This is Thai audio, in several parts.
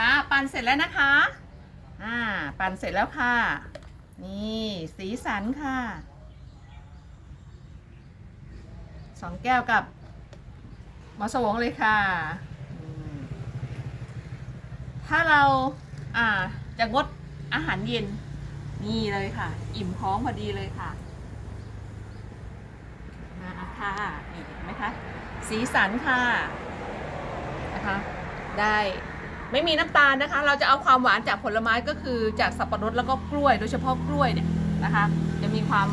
ค่ะ ปั่นเสร็จแล้วนะคะ อ่า ปั่นเสร็จแล้วค่ะ นี่สีสันค่ะสองแก้วกับหมอสวงเลยค่ะ ถ้าเราอ่าจะงดอาหารเย็นนี่เลยค่ะ อิ่มท้องพอดีเลยค่ะ มาค่ะนี่เห็นไหมคะ สีสันค่ะ นะคะ ได้ ไม่มีน้ำตาลนะคะ เราจะเอาความหวานจากผลไม้ก็คือจากสับปะรดแล้วก็กล้วย โดยเฉพาะกล้วยเนี่ยนะคะ จะมีความ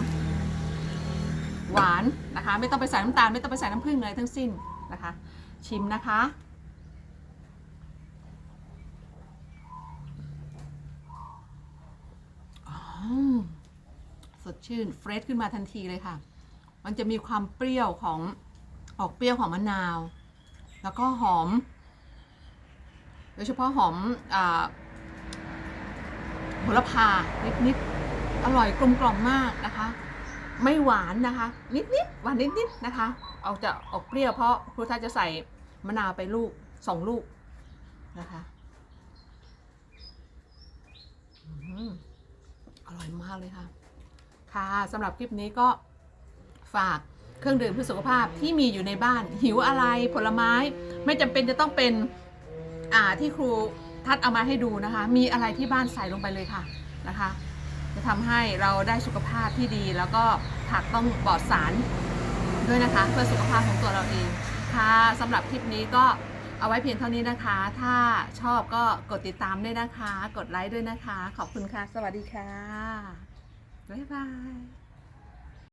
หวานนะคะ ไม่ต้องไปใส่น้ำตาล ไม่ต้องไปใส่น้ำผึ้งเลยทั้งสิ้นนะคะ ชิมนะคะ สดชื่นเฟรชขึ้นมาทันทีเลยค่ะ มันจะมีความเปรี้ยวของออกเปรี้ยวของมะนาว แล้วก็หอม โดยเฉพาะหอมอโหระพานิดๆอร่อยกลมกล่อมมากนะคะ ไม่หวานนะคะ นิดๆหวานนิดๆนะคะ เอาจะออกเปรี้ยวเพราะครูท่าจะใส่มะนาวไปลูกสองลูกนะคะอร่อยมากเลยค่ะ ค่ะสำหรับคลิปนี้ก็ฝากเครื่องดื่มเพื่อสุขภาพที่มีอยู่ในบ้านหิวอะไรผลไม้ไม่จำเป็นจะต้องเป็น อ่าที่ครูทัดเอามาให้ดูนะคะ มีอะไรที่บ้านใส่ลงไปเลยค่ะนะคะ จะทำให้เราได้สุขภาพที่ดี แล้วก็ผักต้องปลอดสารด้วยนะคะ เพื่อสุขภาพของตัวเราเองค่ะสำหรับคลิปนี้ก็เอาไว้เพียงเท่านี้นะคะ ถ้าชอบก็กดติดตามด้วยนะคะ กดไลค์ด้วยนะคะ ขอบคุณค่ะ สวัสดีค่ะ บ๊ายบาย